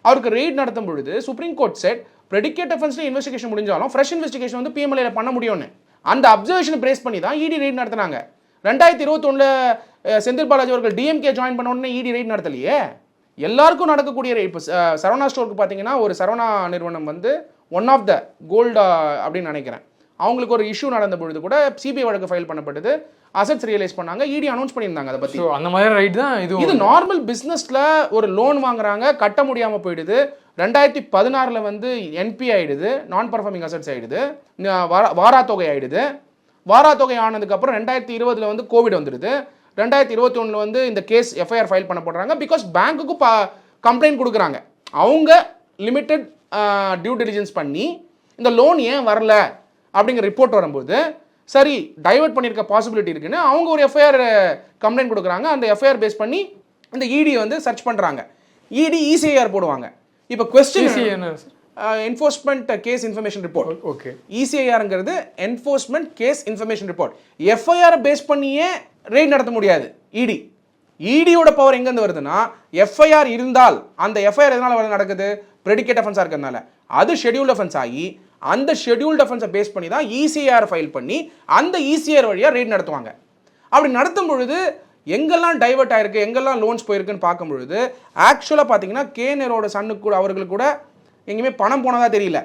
அவருக்கு ரெய்ட் நடத்தும் பொழுது சுப்ரீம் கோர்ட் செட் ப்ரெடிகேட் அஃபென்ஸில் இன்வெஸ்டிகேஷன் முடிஞ்சாலும் ஃப்ரெஷ் இன்வெஸ்டிகேஷன் வந்து பிஎம்எல்ஏல பண்ண முடியும்னு. அந்த அப்சர்வேஷன் பிரேஸ் பண்ணி தான் இடி ரெய்ட் நடத்துனாங்க. ரெண்டாயிரத்தி இருபத்தொன்னில் செந்தில் பாலாஜி அவர்கள் டிஎம்கே ஜாயின் பண்ண உடனே இடி ரெய்ட் நடத்தலையே? எல்லாருக்கும் நடக்கக்கூடிய rate. இப்போ சரவணா ஸ்டோருக்கு பார்த்தீங்கன்னா ஒரு சரவணா நிறுவனம் வந்து ஒன் ஆஃப் த கோல்டா அப்படின்னு நினைக்கிறேன். அவங்களுக்கு ஒரு இஷ்யூ நடந்த பொழுது கூட சிபிஐ வழக்கு ஃபைல் பண்ணப்பட்டது. அசட்ஸ் ரியலைஸ் பண்ணாங்க. இடி அனௌன்ஸ் பண்ணியிருந்தாங்க அதை பற்றி அந்த மாதிரி ரைட் தான் இது இது நார்மல் பிஸ்னஸில் ஒரு லோன் வாங்குறாங்க கட்ட முடியாமல் போயிடுது. ரெண்டாயிரத்தி பதினாறில் வந்து என்பி ஆயிடுது நான் பர்ஃபார்மிங் அசட்ஸ் வாரா- வாராத்தொகை ஆயிடுது. வாராத்தொகை ஆனதுக்கப்புறம் ரெண்டாயிரத்தி இருபதுல வந்து கோவிட் வந்துடுது ரெண்டாயிரத்தி இருபத்தி ஒன்றில் வந்து இந்த கேஸ் எஃப்ஐஆர் ஃபைல் பண்ண போடுறாங்க பிகாஸ் பேங்க்குக்கு பா கம்ப்ளைண்ட் கொடுக்குறாங்க. அவங்க லிமிட்டெட் டியூ டெலிஜென்ஸ் பண்ணி இந்த லோன் ஏன் வரல? அப்படிங்கிற ரிப்போர்ட் வரும்போது சரி டைவர்ட் பண்ணியிருக்க பாசிபிலிட்டி இருக்குன்னு அவங்க ஒரு எஃப்ஐஆர் கம்ப்ளைண்ட் கொடுக்குறாங்க. அந்த எஃப்ஐஆர் பேஸ் பண்ணி இந்த இடி வந்து சர்ச் பண்ணுறாங்க இடி இசிஐஆர் போடுவாங்க. இப்போ question enforcement case information report okay இசிஐஆருங்கிறது enforcement case information report FIR base பண்ணியே ரெய்ட் நடத்த முடியாது இடி இடியோட பவர் எங்கேருந்து வருதுன்னா எஃப்ஐஆர் இருந்தால் அந்த எஃப்ஐஆர் எதனால நடக்குது? ப்ரெடிகேட் அஃபென்ஸாக இருக்கிறதுனால. அது ஷெட்யூல்ட் அஃபென்ஸ் ஆகி அந்த ஷெட்யூல் அஃபென்ஸை பேஸ் பண்ணி தான் இசிஆர் ஃபைல் பண்ணி அந்த இசிஆர் வழியாக ரெய்ட் நடத்துவாங்க. அப்படி நடத்தும் பொழுது எங்கெல்லாம் டைவர்ட் ஆயிருக்கு எங்கெல்லாம் லோன்ஸ் போயிருக்குன்னு பார்க்கும் பொழுது ஆக்சுவலாக பார்த்தீங்கன்னா கே சன்னு கூட அவர்களுக்கு கூட எங்கேயுமே பணம் போனதாக தெரியல.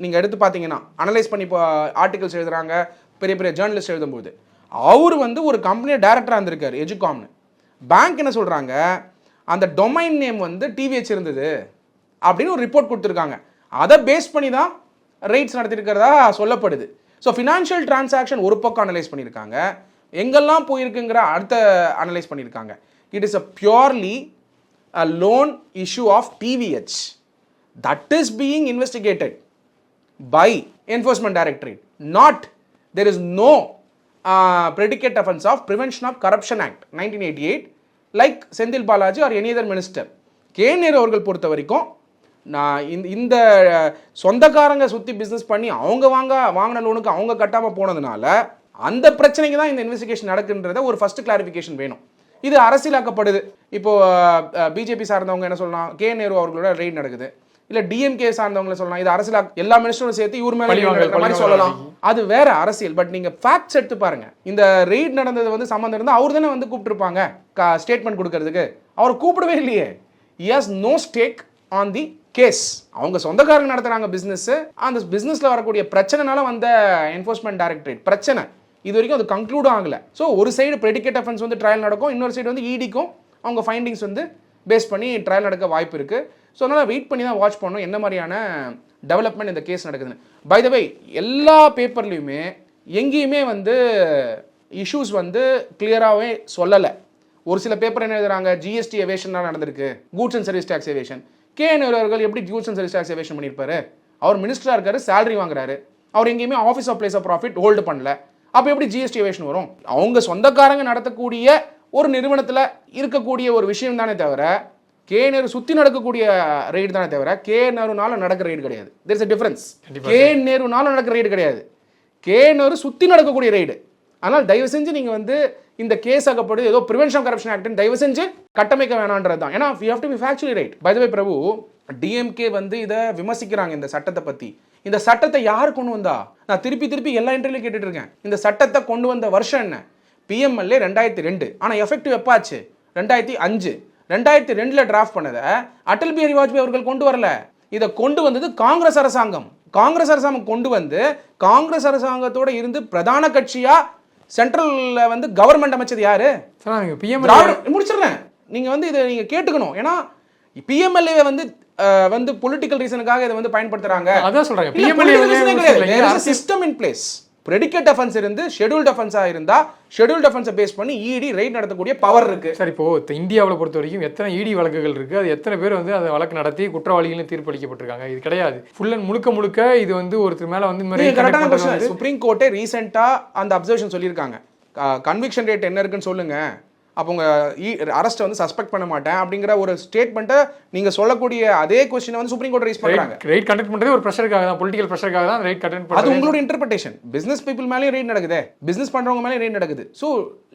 நீங்கள் எடுத்து பார்த்தீங்கன்னா அனலைஸ் பண்ணி இப்போ ஆர்டிகல்ஸ் எழுதுகிறாங்க பெரிய பெரிய ஜேர்னலிஸ்ட் எழுதும்போது அவர் வந்து ஒரு கம்பெனியை டேரக்டராக இருந்திருக்காரு எஜுகாம்னு பேங்க் என்ன சொல்கிறாங்க அந்த டொமைன் நேம் வந்து டிவிஹெச் இருந்தது அப்படின்னு ஒரு ரிப்போர்ட் கொடுத்துருக்காங்க. அதை பேஸ் பண்ணி தான் ரைட்ஸ் நடத்திருக்கிறதா சொல்லப்படுது. ஸோ ஃபினான்ஷியல் டிரான்சாக்ஷன் ஒரு பக்கம் அனலைஸ் பண்ணியிருக்காங்க. எங்கெல்லாம் போயிருக்குங்கிற அடுத்த அனலைஸ் பண்ணியிருக்காங்க. It is a purely a loan issue of TVH that is being investigated by enforcement directorate not there is no predicate offence of prevention of corruption act nineteen eighty eight like Senthil Balaji or any other minister K Nehru அவர்கள் பொறுத்த வரைக்கும் நான் இந்த இந்த சொந்தக்காரங்க சுற்றி business பண்ணி அவங்க வாங்க வாங்கின லோனுக்கு அவங்க கட்டாமல் போனதுனால அந்த பிரச்சனைக்கு தான் இந்த இன்வெஸ்டிகேஷன் நடக்குன்றத ஒரு ஃபர்ஸ்ட் கிளாரிஃபிகேஷன் வேணும். இது அரசியலாக்கப்படுது. இப்போ பிஜேபி சார்ந்தவங்க என்ன சொல்லலாம்? கே நேரு அவர்களோட ரெய்ட் நடக்குது. இல்ல டிஎம்கே சார்ந்தவங்களை சொல்லலாம். இது அரசியலா எல்லா மினிஸ்டரும் சேர்த்து இவர் மேல மாதிரி சொல்லலாம். அது வேற அரசியல். பட் நீங்க ஃபேக்ட்ஸ் எடுத்து பாருங்க. இந்த ரெய்ட் நடந்தது வந்து சம்மந்தம் இருந்தா அவர் தானே வந்து கூப்பிட்டுருப்பாங்க. ஸ்டேட்மெண்ட் கொடுக்கறதுக்கு. அவர் கூப்பிடவே இல்லையே. Yes no stake on the case. அவங்க சொந்தக்காரங்க நடத்துகிறாங்க பிசினஸ் அந்த பிஸ்னஸில் வரக்கூடிய பிரச்சனைனால வந்த என்ஃபோர்ஸ்மெண்ட் டைரக்டரேட் பிரச்சனை. இது வரைக்கும் அது கன்க்ளூடும் ஆகலை. ஸோ ஒரு சைடு ப்ரெடிகேட் அஃபென்ஸ் வந்து ட்ரையல் நடக்கும். இன்னொரு சைடு வந்து இடிக்கும் அவங்க ஃபைண்டிங்ஸ் வந்து பேஸ் பண்ணி ட்ரையல் நடக்க வாய்ப்பு இருக்குது ஸோ அதனால் வெயிட் பண்ணி தான் வாட்ச் பண்ணணும். என்ன மாதிரியான டெவலப்மெண்ட் இந்த கேஸ் நடக்குதுன்னு. பை த வே எல்லா பேப்பர்லேயுமே எங்கேயுமே வந்து இஷ்யூஸ் வந்து கிளியராகவே சொல்லலை. ஒரு சில பேப்பர் என்ன எழுதுறாங்க? ஜிஎஸ்டி எவேஷன்லாம் நடந்திருக்கு. Goods and service tax evasion K அவர்கள் எப்படி goods and service tax evasion பண்ணியிருப்பாரு? அவர் மினிஸ்டராக இருக்காரு salary வாங்குறாரு. அவர் எங்கேயுமே office of place of profit hold பண்ணல. அப்போ எப்படி ஜிஎஸ்டி எவேஷன் வரும்? அவங்க சொந்தக்காரங்க நடத்தக்கூடிய ஒரு நிறுவனத்தில் இருக்கக்கூடிய ஒரு விஷயம் தானே தவிர கே நேரு சுற்றி நடக்கக்கூடிய ரைடு தானே தவிர கே நேருனால நடக்கிற ரைடு கிடையாது. There's a டிஃபரன்ஸ் கண்டிப்பா கே நேருனால நடக்கிற ரைடு கிடையாது. கே நேரு சுற்றி நடக்கக்கூடிய ரைடு அதனால் தயவு செஞ்சு நீங்கள் வந்து இந்த கேஸ் ஆகப்படுது ஏதோ ப்ரிவென்ஷன் கரப்ஷன் ஆக்ட் தயவு செஞ்சு கட்டமைக்க வேணான்றது தான். ஏன்னா you have to be factually right by Prabhu DMK வந்து இதை விமர்சிக்கிறாங்க இந்த சட்டத்தை பற்றி இந்த சட்டத்தை யார் கொண்டு வந்தா? நான் திருப்பி திருப்பி எல்லா இன்டர்வியூலையும் கேட்டுட்டு இருக்கேன் இந்த சட்டத்தை கொண்டு வந்த வருஷம் என்ன? பிஎம்எல்ஏ ரெண்டாயிரத்தி ரெண்டு. ஆனால் எஃபெக்டிவ் எப்பாச்சு? ரெண்டாயிரத்தி அஞ்சு. ரெண்டாயிரத்தி ரெண்டில் டிராஃப்ட் பண்ணதை அடல் பிஹாரி வாஜ்பாய் அவர்கள் கொண்டு வரல. இதை கொண்டு வந்தது காங்கிரஸ் அரசாங்கம். காங்கிரஸ் அரசாங்கம் கொண்டு வந்து காங்கிரஸ் அரசாங்கத்தோட இருந்து பிரதான கட்சியாக சென்ட்ரல்ல வந்து கவர்மெண்ட் அமைச்சது யாரு? நீங்கள் பிஎம் முடிச்சிடுறேன். நீங்க வந்து இதை நீங்க கேட்டுக்கணும். ஏன்னா பிஎம்எல்ஏ வந்து வந்து பொலிட்டிக்கல் ரீசனுக்காக இதை வந்து பயன்படுத்துறாங்க. அதான் சொல்றாங்க. System in place predicate offence இருந்து ஷெட்யூல்ட் அஃபென்ஸா இருந்தா ஷெட்யூல்ட் அஃபென்ஸை பேஸ் பண்ணி இடி ரைட் நடத்தக்கூடிய பவர் இருக்கு. சார் இப்போ இந்தியாவில் பொறுத்த வரைக்கும் எத்தனை இடி வழக்குகள் இருக்கு? அது எத்தனை பேர் வந்து அந்த வழக்கு நடத்தி குற்றவாளிகளும் தீர்ப்பளிக்கப்பட்டிருக்காங்க? இது கிடையாது. ஃபுல் அண்ட் முழுக்க முழுக்க இது வந்து ஒருத்தர் மேல வந்து சுப்ரீம் கோர்ட்டே ரீசெண்டா அந்த அப்சர்வேஷன் சொல்லியிருக்காங்க. கன்விக்ஷன் ரேட் என்ன இருக்குன்னு சொல்லுங்க. அப்போ உங்கள் அரெஸ்ட்டை வந்து சஸ்பெக்ட் பண்ண மாட்டேன் அப்படிங்கிற ஒரு ஸ்டேட்மெண்ட்டை நீங்கள் சொல்லக்கூடிய அதே கொஸ்டினை வந்து சுப்ரீம் கோர்ட் ரைஸ் பண்ணுறாங்க ரைட் கண்டக்ட் பண்றதே ஒரு ப்ரெஷருக்காக தான் பொலிட்டிக்கல் ப்ரெஷருக்காக தான் ரைட் கண்டக்ட் அது பண்ணுறது உங்களோட இன்டர்பிரேஷன் பிசினஸ் பீப்புள் மேலேயும் ரேட் நடக்குதே. பிசினஸ் பண்றவங்க மேலேயும் ரேட் நடக்குது. So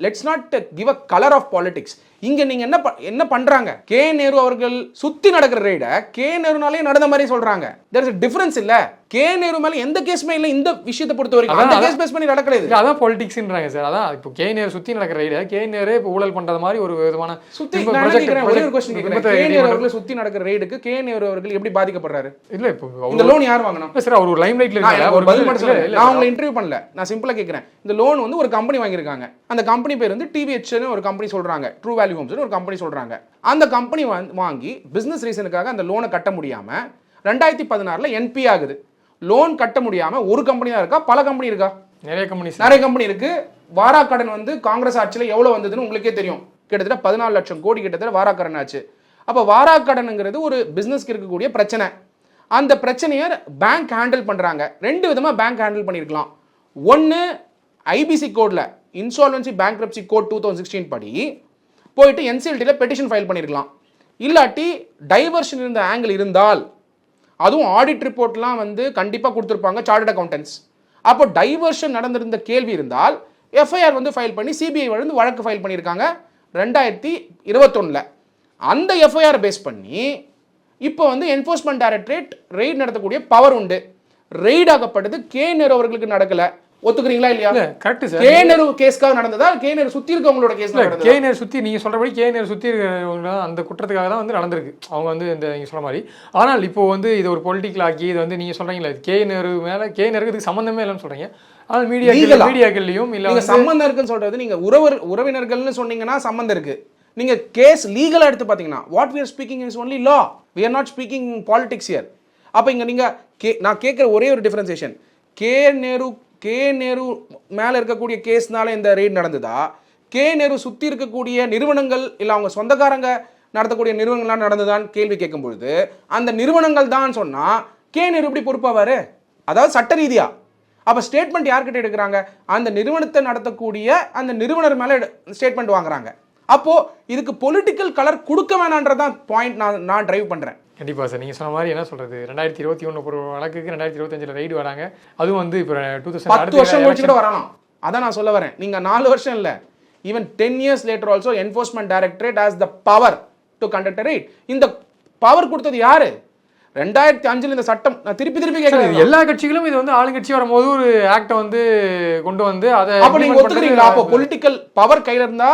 let's not give a colour of politics இங்க நீங்க என்ன என்ன பண்றாங்க? கே. நேரு அவர்கள் சுத்தி நடக்கிற ரேட கே. நேருனாலே நடந்த மாதிரி சொல்றாங்க. தேர் இஸ் டிஃபரன்ஸ் இல்ல. கே நேரு மேல எந்த கேஸுமே இல்ல இந்த விஷயத்தை பொறுத்த வரைக்கும். அந்த கேஸ் பேஸ் பண்ணி நடக்கல இது. அதான் பொலிட்டிக்ஸ்ன்றாங்க சார் அதான் இப்போ கே நேரு சுத்தி நடக்கிற ரைடு கே நேரு இப்போ ஊழல் பண்றது மாதிரி ஒரு விதமான சுத்தி கேக்குறேன், ஒரே கொஸ்டின் கேக்குறேன். கே நேரு அவர்களை சுத்தி நடக்கிற ரேடுக்கு கே நேரு அவர்கள் எப்படி பாதிக்கப்படுறாரு? இல்ல இப்போ இந்த லோன் யார் வாங்கணும்? இல்ல சார் அவர் ஒரு லைம் லைட்ல எனக்கு ஒரு பதில் மட்டும் நான் உங்களை இன்டர்வியூ பண்ணல. நான் சிம்பிளா கேட்கிறேன் இந்த லோன் வந்து ஒரு கம்பெனி வாங்கியிருக்காங்க. அந்த கம்பெனி பேர் வந்து டிவிஹெச்னு ஒரு கம்பெனி சொல்றாங்க. ட்ரூ வேல்யூ ஹோம்ஸ்னு ஒரு கம்பெனி சொல்றாங்க. அந்த கம்பெனி வாங்கி பிசினஸ் ரீசனுக்காக அந்த லோனை கட்ட முடியாம ரெண்டாயிரத்தி பதினாறுல என்பி ஆகுது. லோன் கட்ட முடியாம ஒரு கம்பெனி தான் இருக்கா? பல கம்பெனி இருக்கா? நிறைய கம்பெனிஸ் நிறைய கம்பெனி இருக்கு. வாரா கடன் வந்து காங்கிரஸ் ஆட்சியில எவ்வளவு வந்ததுன்னு உங்களுக்கே தெரியும். கிட்டத்தட்ட பதினாலு லட்சம் கோடி கிட்டத்தட்ட வாரா கடன் ஆச்சு. அப்போ வாரா கடனுங்கிறது ஒரு பிசினஸ்க்கு இருக்கக்கூடிய பிரச்சனை. அந்த பிரச்சனையை பேங்க் ஹேண்டில் பண்றாங்க. ரெண்டு விதமா பேங்க் ஹேண்டில் பண்ணியிருக்கலாம் ஒன்று ஐபிசி கோட்ல insolvency bankruptcy code two thousand sixteen படி போயிட்டு என்சிஎல்டியில் பெட்டிஷன் ஃபைல் பண்ணியிருக்கலாம் இல்லாட்டி டைவர்ஷன் இருந்த ஆங்கிள் இருந்தால் அதுவும் ஆடிட் ரிப்போர்ட்லாம் வந்து கண்டிப்பாக கொடுத்துருப்பாங்க சார்ட்டட் அக்கௌண்டன்ஸ் அப்போ டைவர்ஷன் நடந்திருந்த கேள்வி இருந்தால் எஃப்ஐஆர் வந்து ஃபைல் பண்ணி சிபிஐ வந்து வழக்கு ஃபைல் பண்ணியிருக்காங்க ரெண்டாயிரத்தி இருபத்தொன்னில். அந்த எஃப்ஐஆர் பேஸ் பண்ணி இப்போ வந்து என்ஃபோர்ஸ்மெண்ட் டைரக்டரேட் ரெய்டு நடத்தக்கூடிய பவர் உண்டு. ரெய்ட் ஆகப்பட்டது கே நேரு அவர்களுக்கு நடக்கலை. ஒத்துக்கிறீங்களா இல்லையா? இல்ல கரெக்ட் சார் கே நேரு கேஸ்க்காக நடந்ததா? கே நேரு சுத்தி இருக்கவங்களோட கேஸ் இல்ல நடந்ததா? கே நேர் சுத்தி நீங்க சொல்றபடி கே நேர் சுத்தி இருக்கிறவங்க தான் அந்த குற்றத்துக்காக தான் வந்து நடந்திருக்கு. அவங்க வந்து இந்த நீங்க சொல்ற மாதிரி. ஆனால் இப்போ வந்து இது ஒரு பொலிட்டிக்கல் ஆக்கி இது வந்து நீங்க சொல்றீங்களா கே நேரு மேல கே நேருக்கு இதுக்கு சம்பந்தமே இல்லைன்னு சொல்றீங்க. ஆனால் மீடியா? மீடியாக்கள்லயும் இல்ல சம்பந்தம் இருக்குன்னு சொல்றது நீங்க உறவர் உறவினர்கள்னு சொன்னீங்கன்னா சம்பந்தம் இருக்கு. நீங்க கேஸ் லீகலா எடுத்து பாத்தீங்கன்னா what we are speaking is only law we are not speaking politics here. அப்ப இங்க நீங்க நான் கேட்குற ஒரே ஒரு differentiation K Nehru K Nehru மேலே இருக்கக்கூடிய கேஸ்னால இந்த ரெய்டு நடந்ததா? கே நேரு சுற்றி இருக்கக்கூடிய நிறுவனங்கள் இல்லை அவங்க சொந்தக்காரங்க நடத்தக்கூடிய நிறுவனங்கள்லாம் நடந்ததான்னு கேள்வி கேட்கும் பொழுது அந்த நிறுவனங்கள் தான் சொன்னால் கே நேரு எப்படி பொறுப்பாவார்? அதாவது சட்ட ரீதியாக அப்போ ஸ்டேட்மெண்ட் யார்கிட்ட எடுக்கிறாங்க? அந்த நிறுவனத்தை நடத்தக்கூடிய அந்த நிறுவனர் மேலே ஸ்டேட்மெண்ட் வாங்குறாங்க. அப்போது இதுக்கு பொலிட்டிக்கல் கலர் கொடுக்க வேணான்றதான் பாயிண்ட் நான் நான் ட்ரைவ் பண்ணுறேன் கண்டிப்பா சார். நீங்க சொன்ன மாதிரி என்ன சொல்றது? ரெண்டாயிரத்தி இருபத்தி ஒன்று ஒரு வழக்குக்கு ரெண்டாயிரத்தி இருபத்தஞ்சில் ரைடு வராங்க. அதுவும் வந்து இப்போ டூ பத்து வருஷம் கழிச்சு தௌசண்ட் கூட வரலாம். அதான் நான் சொல்ல வரேன். நீங்க நாலு வருஷம் இல்ல. Even ten years later also enforcement directorate has the power to conduct raid இந்த பவர் கொடுத்தது யாரு? ரெண்டாயிரத்தி அஞ்சுல இந்த சட்டம் நான் திருப்பி திருப்பி கேட்கிறேன் எல்லா கட்சிகளும் இது வந்து ஆளுங்கட்சி வரும்போது ஒரு ஆக்டை வந்து கொண்டு வந்து அதை அப்ப நீங்க implement ஒத்துக்கிறீங்களா? அப்போ பொலிட்டிக்கல் பவர் கையில இருந்தா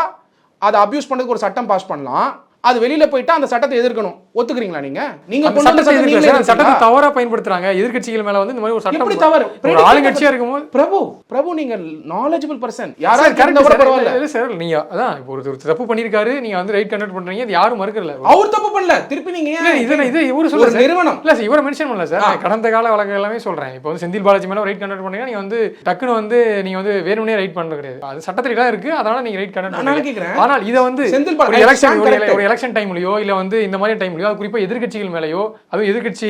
அதை அபியூஸ் பண்ணதுக்கு ஒரு சட்டம் பாஸ் பண்ணலாம். அது வெளியில போயிட்டா அந்த சட்டத்தை எதிர்க்கணும். ஒத்துக்கிறீங்களா நீங்க? நீங்க அந்த கொண்டு வந்த சட்டத்தை? தவறா பயன்படுத்துறாங்க. எதிர்க்கட்சிகள் மேல வந்து இந்த மாதிரி ஒரு சட்டம் எப்படி தவறு? ஆளுங்கட்சியா இருக்கும்போது பிரபு பிரபு நீங்க நாலேஜபிள் பர்சன் correct இருந்தா கூட. பரவாயில்ல. சார் நீங்க அதான் இப்போ ஒரு தப்பு பண்ணிருக்காரு. நீங்க வந்து ரைட் கண்டக்ட் பண்றீங்க. அது யாரும் மறுக்கல. அவர் தப்பு பண்ணல. திருப்பி நீங்க இது இது இவரு சார் நிறுவனம். இல்ல சார் இவரை மென்ஷன் பண்ணல சார். கடந்த கால வழக்கு எல்லாமே சொல்றேன். இப்போ வந்து செந்தில் பாலாஜி மேல ரைட் கண்டக்ட் பண்ணீங்க நீங்க வந்து டக்குன்னு வந்து நீங்க வந்து வேணும்னே ரைட் பண்ண கிடையாது. அது சட்டத்துல தான் இருக்கு. அதனால நீங்க ரைட் கண்டக்ட் பண்ணுங்க. ஆனால் இதை வந்து செந்தில் பாலாஜி எலெக்ஷன் டைம்லயோ இல்ல வந்து இந்த மாதிரி டைம்லயோ அது குறிப்பா எதிர்க்கட்சிகள் மேலயோ அதுவும் எதிர்க்கட்சி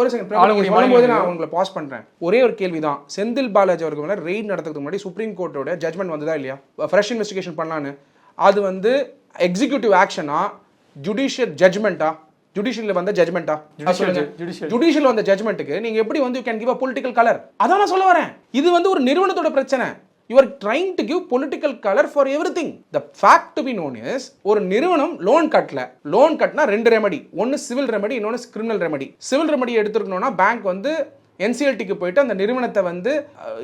ஒரு நான் உங்களை பாஸ் பண்றேன். ஒரே ஒரு கேள்விதான். செந்தில் பாலாஜி அவர்கள் மேல ரெய்ட் நடத்துறதுக்கு முன்னாடி சுப்ரீம் கோர்ட்டோட ஜட்மெண்ட் வந்ததா இல்லையா? ஃப்ரெஷ் இன்வெஸ்டிகேஷன் பண்ணலான்னு. அது வந்து எக்ஸிக்யூட்டிவ் ஆக்ஷனா ஜுடிஷியல் ஜட்மெண்ட்டா ஜுடிஷியல்ல வந்த ஜட்மெண்ட்டா. ஜுடிஷியல் வந்த ஜட்மெண்ட்டுக்கு நீங்க எப்படி வந்து you can give a political colour அதான் நான் சொல்ல வரேன். இது வந்து ஒரு நிறுவனத்தோட பிரச்சனை. You are trying to give political colour for everything the fact to be known is ஒரு நிறுவனம் லோன் கட்டல. லோன் கட்டினா ரெண்டு ரெமடி ஒன்று சிவில் ரெமடி இன்னொன்று கிரிமினல் ரெமடி சிவில் ரெமடி எடுத்துருக்கணும்னா பேங்க் வந்து என்சிஎல்டிக்கு போயிட்டு அந்த நிறுவனத்தை வந்து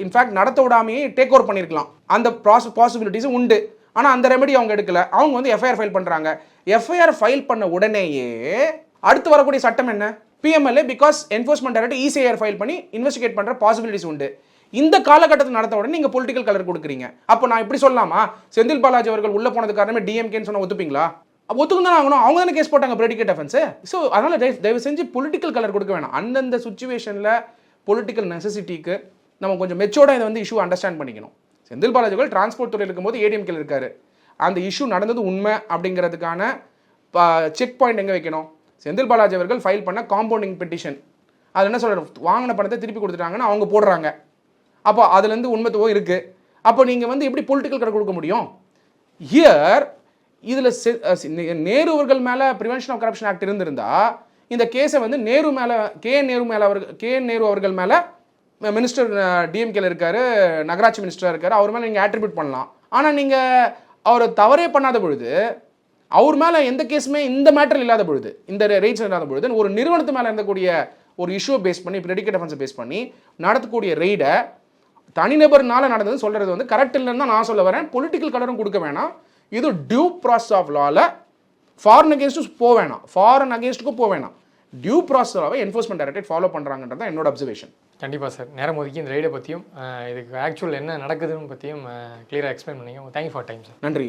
இன்ஃபேக்ட் நடத்த விடாமையே டேக் ஓவர் பண்ணியிருக்கலாம் அந்த ப்ராஸ் பாசிபிலிட்டிஸும் உண்டு. ஆனால் அந்த ரெமெடி அவங்க எடுக்கல. அவங்க வந்து எஃப்ஐஆர் ஃபைல் பண்ணுறாங்க எஃப்ஐஆர் ஃபைல் பண்ண உடனேயே அடுத்து வரக்கூடிய சட்டம் என்ன? PMLA because enforcement director ECIR file பண்ணி இன்வெஸ்டிகேட் பண்ணுற பாசிபிலிட்டிஸ் உண்டு. இந்த காலகட்டத்தில் நடத்த உடனே நீங்கள் பொலிட்டிக்கல் கலர் கொடுக்குறீங்க. அப்போ நான் இப்படி சொல்லலாமா? செந்தில் பாலாஜி அவர்கள் உள்ள போனது காரணமே டிஎம்கேன்னு சொன்னால் ஒத்துப்பீங்களா? அப்ப தானே ஆகணும். அவங்க தானே கேஸ் போட்டாங்க பிரெடிகேட் அஃபென்ஸ் ஸோ அதனால தயவு- செஞ்சு பொலிட்டிக்கல் கலர் கொடுக்க வேணாம். அந்தந்த சுச்சுவேஷனில் பொலிட்டிக்கல் நெசசிட்டிக்கு நம்ம கொஞ்சம் மெச்சோர்டாக இதை வந்து இஷ்யூ அண்டர்ஸ்டாண்ட் பண்ணிக்கணும். செந்தில் பாலாஜி டிரான்ஸ்போர்ட் துறையில் இருக்கும்போது ஏடிஎம்கேல இருக்காரு. அந்த இஷ்யூ நடந்தது உண்மை அப்படிங்கிறதுக்கான செக் பாயிண்ட் எங்கே வைக்கணும்? செந்தில் பாலாஜி அவர்கள் ஃபைல் பண்ண காம்பவுண்டிங் பெட்டிஷன் அது என்ன சொல்கிறோம் வாங்கின பணத்தை திருப்பி கொடுத்துட்டாங்கன்னு அவங்க போடுறாங்க. அப்போ அதுலேருந்து உண்மைத்துவம் இருக்குது அப்போ நீங்கள் வந்து எப்படி பொலிட்டிக்கல் கடை கொடுக்க முடியும்? ஹியர் இதில் நேருவர்கள் மேலே ப்ரிவென்ஷன் ஆஃப் கரப்ஷன் ஆக்ட் இருந்திருந்தா இந்த கேஸை வந்து நேரு மேலே கே நேரு மேலே அவர்கள் கே நேரு அவர்கள் மேலே மினிஸ்டர் டிஎம்கேல இருக்காரு நகராட்சி மினிஸ்டராக இருக்காரு அவர் மேலே நீங்கள் ஆட்ரிபியூட் பண்ணலாம். ஆனால் நீங்கள் அவர் தவறே பண்ணாத பொழுது அவர் மேலே எந்த கேஸுமே இந்த மேட்டர் இல்லாத பொழுது இந்த ரைட்ஸ் இல்லாத பொழுது ஒரு நிறுவனத்து மேலே இருந்தக்கூடிய ஒரு இஷ்யூ பேஸ் பண்ணி ப்ரெடிகேட் அஃபென்ஸை பேஸ் பண்ணி நடத்தக்கூடிய ரெய்டை தனிநபர்னால நடந்ததுன்னு சொல்கிறது வந்து கரெக்ட் இல்லைன்னு தான் நான் சொல்ல வரேன். பொலிட்டிக்கல் கலரும் கொடுக்க வேணாம். இது டியூ ப்ராசஸ் ஆஃப் லாவில் ஃபாரின் அகேன்ஸ்டும் போக வேணாம். ஃபாரின் அகேன்ஸ்ட்டுக்கும் போக வேணாம். டியூ ப்ராசஸ் லாவை என்ஃபோர்ஸ்மெண்ட் டைரக்டரேட் ஃபாலோ பண்ணுறாங்கன்றது தான் என்னோட அப்சர்வேஷன் கண்டிப்பாக சார் நேரம் ஒதுக்கி இந்த ரைடை பற்றியும் இதுக்கு ஆக்சுவல் என்ன நடக்குதுன்னு பற்றியும் கிளியராக எக்ஸ்பிளைன் பண்ணீங்க. தேங்க்யூ ஃபார் டைம் சார் நன்றி.